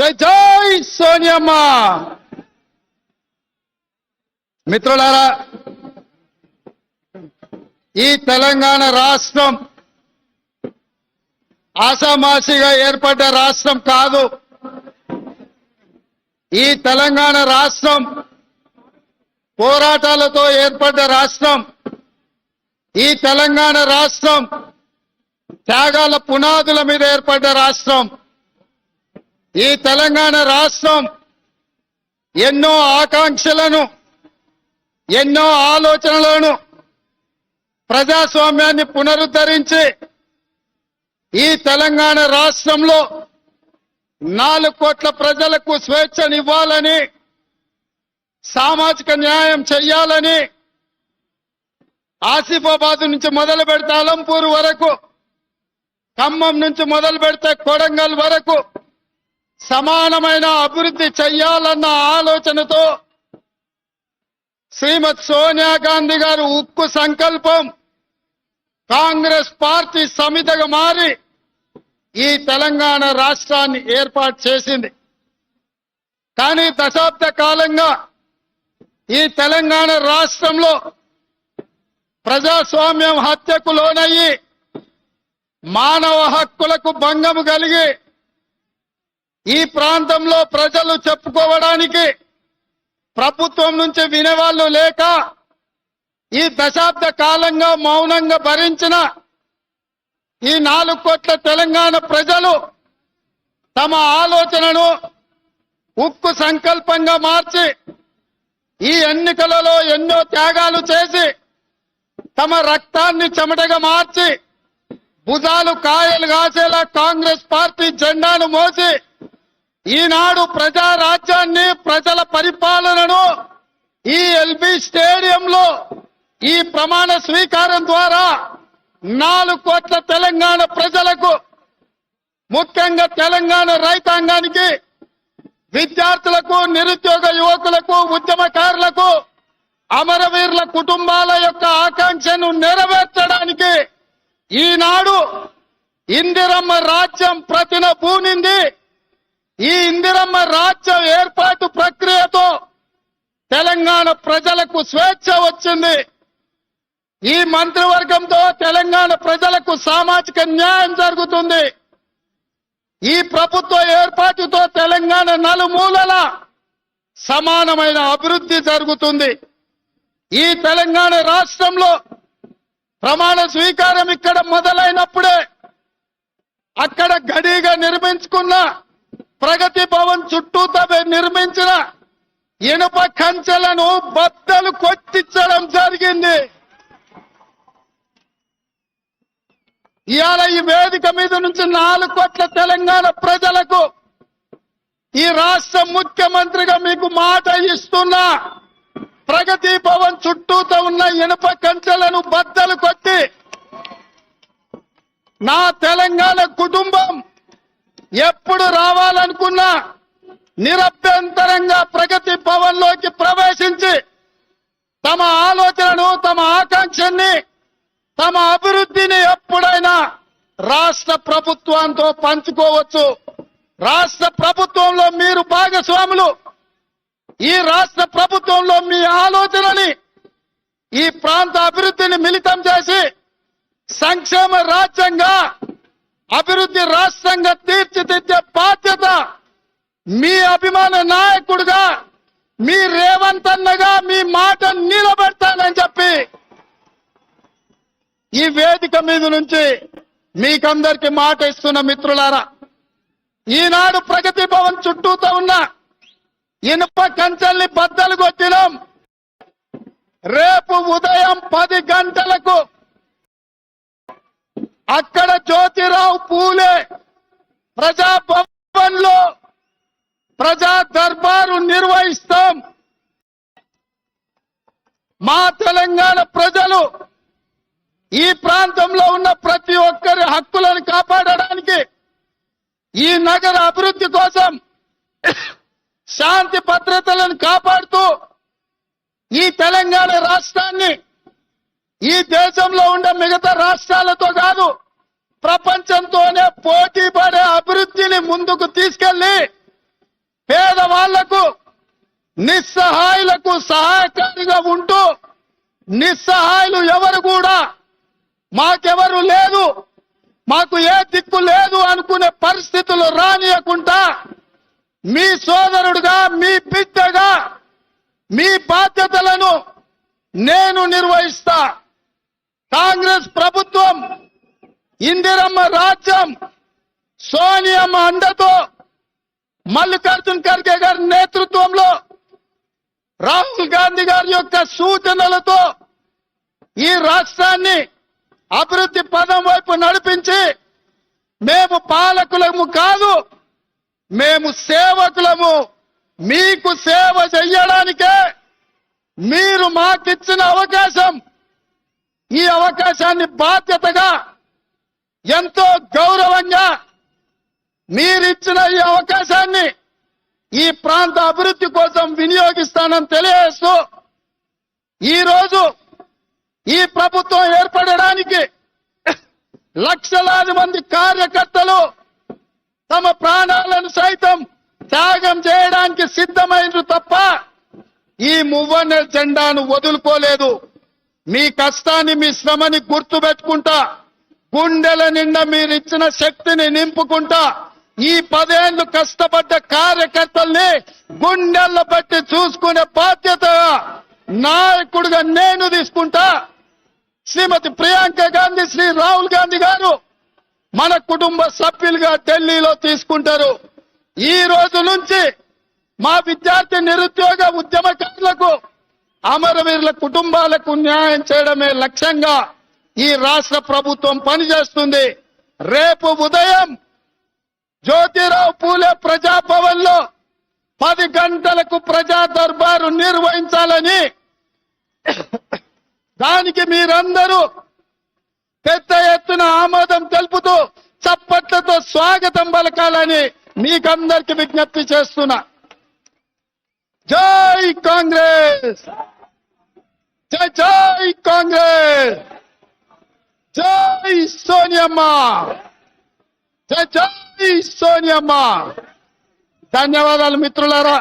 జై జై సోనియమ్మ మిత్రులారా ఈ తెలంగాణ రాష్ట్రం ఆసామాసిగా ఏర్పడ్డ రాష్ట్రం కాదు. ఈ తెలంగాణ రాష్ట్రం పోరాటాలతో ఏర్పడ్డ రాష్ట్రం. ఈ తెలంగాణ రాష్ట్రం త్యాగాల పునాదుల మీద ఏర్పడ్డ రాష్ట్రం. ఈ తెలంగాణ రాష్ట్రం ఎన్నో ఆకాంక్షలను ఎన్నో ఆలోచనలను ప్రజాస్వామ్యాన్ని పునరుద్ధరించి ఈ తెలంగాణ రాష్ట్రంలో నాలుగు కోట్ల ప్రజలకు స్వేచ్ఛనివ్వాలని సామాజిక న్యాయం చెయ్యాలని ఆసిఫాబాద్ నుంచి మొదలు పెడితే అలంపూర్ వరకు ఖమ్మం నుంచి మొదలు పెడితే కొడంగల్ వరకు సమానమైన అభివృద్ధి చెయ్యాలన్న ఆలోచనతో శ్రీమతి సోనియా గాంధీ గారు ఉక్కు సంకల్పం కాంగ్రెస్ పార్టీ సమితగా మారి ఈ తెలంగాణ రాష్ట్రాన్ని ఏర్పాటు చేసింది. కానీ దశాబ్ద కాలంగా ఈ తెలంగాణ రాష్ట్రంలో ప్రజాస్వామ్యం హత్యకు లోనయ్యి మానవ హక్కులకు భంగము కలిగి ఈ ప్రాంతంలో ప్రజలు చెప్పుకోవడానికి ప్రభుత్వం నుంచి వినేవాళ్ళు లేక ఈ దశాబ్ద కాలంగా మౌనంగా భరించిన ఈ నాలుగు కోట్ల తెలంగాణ ప్రజలు తమ ఆలోచనను ఉక్కు సంకల్పంగా మార్చి ఈ ఎన్నికలలో ఎన్నో త్యాగాలు చేసి తమ రక్తాన్ని చెమటగా మార్చి భుజాలు కాయలు కాసేలా కాంగ్రెస్ పార్టీ జెండాను మోసి ఈనాడు ప్రజా రాజ్యాన్ని ప్రజల పరిపాలనను ఈ ఎల్బీ స్టేడియంలో ఈ ప్రమాణ స్వీకారం ద్వారా నాలుగు కోట్ల తెలంగాణ ప్రజలకు ముఖ్యంగా తెలంగాణ రైతాంగానికి విద్యార్థులకు నిరుద్యోగ యువకులకు ఉద్యమకారులకు అమరవీరుల కుటుంబాల యొక్క ఆకాంక్షను నెరవేర్చడానికి ఈనాడు ఇందిరమ్మ రాజ్యం ప్రతిన పూనింది. ఈ ఇందిరమ్మ రాజ్యం ఏర్పాటు ప్రక్రియతో తెలంగాణ ప్రజలకు స్వేచ్ఛ వచ్చింది. ఈ మంత్రివర్గంతో తెలంగాణ ప్రజలకు సామాజిక న్యాయం జరుగుతుంది. ఈ ప్రభుత్వ ఏర్పాటుతో తెలంగాణ నలుమూలల సమానమైన అభివృద్ధి జరుగుతుంది. ఈ తెలంగాణ రాష్ట్రంలో ప్రమాణ స్వీకారం ఇక్కడ మొదలైనప్పుడే అక్కడ గడిగా నిర్మించుకున్న ప్రగతి భవన్ చుట్టూ నిర్మించిన ఇనుప కంచెలను బద్దలు కొట్టించడం జరిగింది. ఇవాళ ఈ వేదిక మీద నుంచి నాలుగు కోట్ల తెలంగాణ ప్రజలకు ఈ రాష్ట్ర ముఖ్యమంత్రిగా మీకు మాట ఇస్తున్నా. ప్రగతి భవన్ చుట్టూతో ఉన్న ఇనుప కంచెలను బద్దలు కొట్టి నా తెలంగాణ కుటుంబం ఎప్పుడు రావాలనుకున్నా నిరభ్యంతరంగా ప్రగతి భవన్లోకి ప్రవేశించి తమ ఆలోచనను తమ ఆకాంక్షని తమ అభివృద్ధిని ఎప్పుడైనా రాష్ట్ర ప్రభుత్వంతో పంచుకోవచ్చు. రాష్ట్ర ప్రభుత్వంలో మీరు భాగస్వాములు. ఈ రాష్ట్ర ప్రభుత్వంలో మీ ఆలోచనని ఈ ప్రాంత అభివృద్ధిని మిళితం చేసి సంక్షేమ రాజ్యంగా అభివృద్ధి రాష్ట్రంగా తీర్చిదిద్దే బాధ్యత మీ అభిమాన నాయకుడుగా మీ రేవంత్ అన్నగా మీ మాట నిలబెడతానని చెప్పి ఈ వేదిక మీద నుంచి మీకందరికి మాట ఇస్తున్న మిత్రులారా ఈనాడు ప్రగతి భవన్ చుట్టూతో ఉన్న ఇనుప కంచెల్ని బద్దలు కొట్టినాం. రేపు ఉదయం పది గంటలకు అక్కడ జ్యోతిరావు పూలే ప్రజాభవన్లో ప్రజా దర్బారు నిర్వహిస్తాం. మా తెలంగాణ ప్రజలు ఈ ప్రాంతంలో ఉన్న ప్రతి ఒక్కరి హక్కులను కాపాడడానికి ఈ నగర అభివృద్ధి కోసం శాంతి భద్రతలను కాపాడుతూ ఈ తెలంగాణ రాష్ట్రాన్ని ఈ దేశంలో ఉండే మిగతా రాష్ట్రాలతో కాదు ప్రపంచంతోనే పోటీ పడే అభివృద్ధిని ముందుకు తీసుకెళ్ళి పేదవాళ్ళకు నిస్సహాయులకు సహాయకారిగా ఉంటూ నిస్సహాయులు ఎవరు కూడా మాకెవరు లేదు మాకు ఏ దిక్కు లేదు అనుకునే పరిస్థితులు రానియకుండా మీ సోదరుడుగా మీ బిడ్డగా మీ బాధ్యతలను నేను నిర్వహిస్తా. కాంగ్రెస్ ప్రభుత్వం ఇందిరమ్మ రాజ్యం సోనియమ్మ అండతో మల్లికార్జున్ ఖర్గే గారి నేతృత్వంలో రాహుల్ గాంధీ గారి యొక్క సూచనలతో ఈ రాష్ట్రాన్ని అభివృద్ధి పదం వైపు నడిపించి మేము పాలకులము కాదు మేము సేవకులము. మీకు సేవ చెయ్యడానికే మీరు మాకిచ్చిన అవకాశం ఈ అవకాశాన్ని బాధ్యతగా ఎంతో గౌరవంగా మీరిచ్చిన ఈ అవకాశాన్ని ఈ ప్రాంత అభివృద్ధి కోసం వినియోగిస్తానని తెలియజేస్తూ ఈ రోజు ఈ ప్రభుత్వం ఏర్పడడానికి లక్షలాది మంది కార్యకర్తలు తమ ప్రాణాలను సైతం త్యాగం చేయడానికి సిద్ధమైనరు తప్ప ఈ మువ్వన్న జెండాను వదులుకోలేదు. మీ కష్టాన్ని మీ శ్రమని గుర్తు పెట్టుకుంటా గుండెల నిండా మీరు ఇచ్చిన శక్తిని నింపుకుంటా. ఈ పదేళ్ళు కష్టపడ్డ కార్యకర్తల్ని గుండెల్లో బట్టి చూసుకునే బాధ్యత నాయకుడిగా నేను తీసుకుంటా. శ్రీమతి ప్రియాంక గాంధీ శ్రీ రాహుల్ గాంధీ గారు మన కుటుంబ సభ్యులుగా ఢిల్లీలో తీసుకుంటారు. ఈ రోజు నుంచి మా విద్యార్థి నిరుద్యోగ ఉద్యమకారులకు అమరవీరుల కుటుంబాలకు న్యాయం చేయడమే లక్ష్యంగా ఈ రాష్ట్ర ప్రభుత్వం పనిచేస్తుంది. రేపు ఉదయం జ్యోతిరావు పూలే ప్రజాభవన్లో పది గంటలకు ప్రజా దర్బారు నిర్వహించాలని దానికి మీరందరూ పెద్ద ఎత్తున ఆమోదం తెలుపుతూ చప్పట్లతో స్వాగతం పలకాలని మీకందరికి విజ్ఞప్తి చేస్తున్నా. జై కాంగ్రెస్! జై జై కాంగ్రెస్! జై సోనియమ్మ! జై జై సోనియమ్మ! ధన్యవాదాలు మిత్రులారా.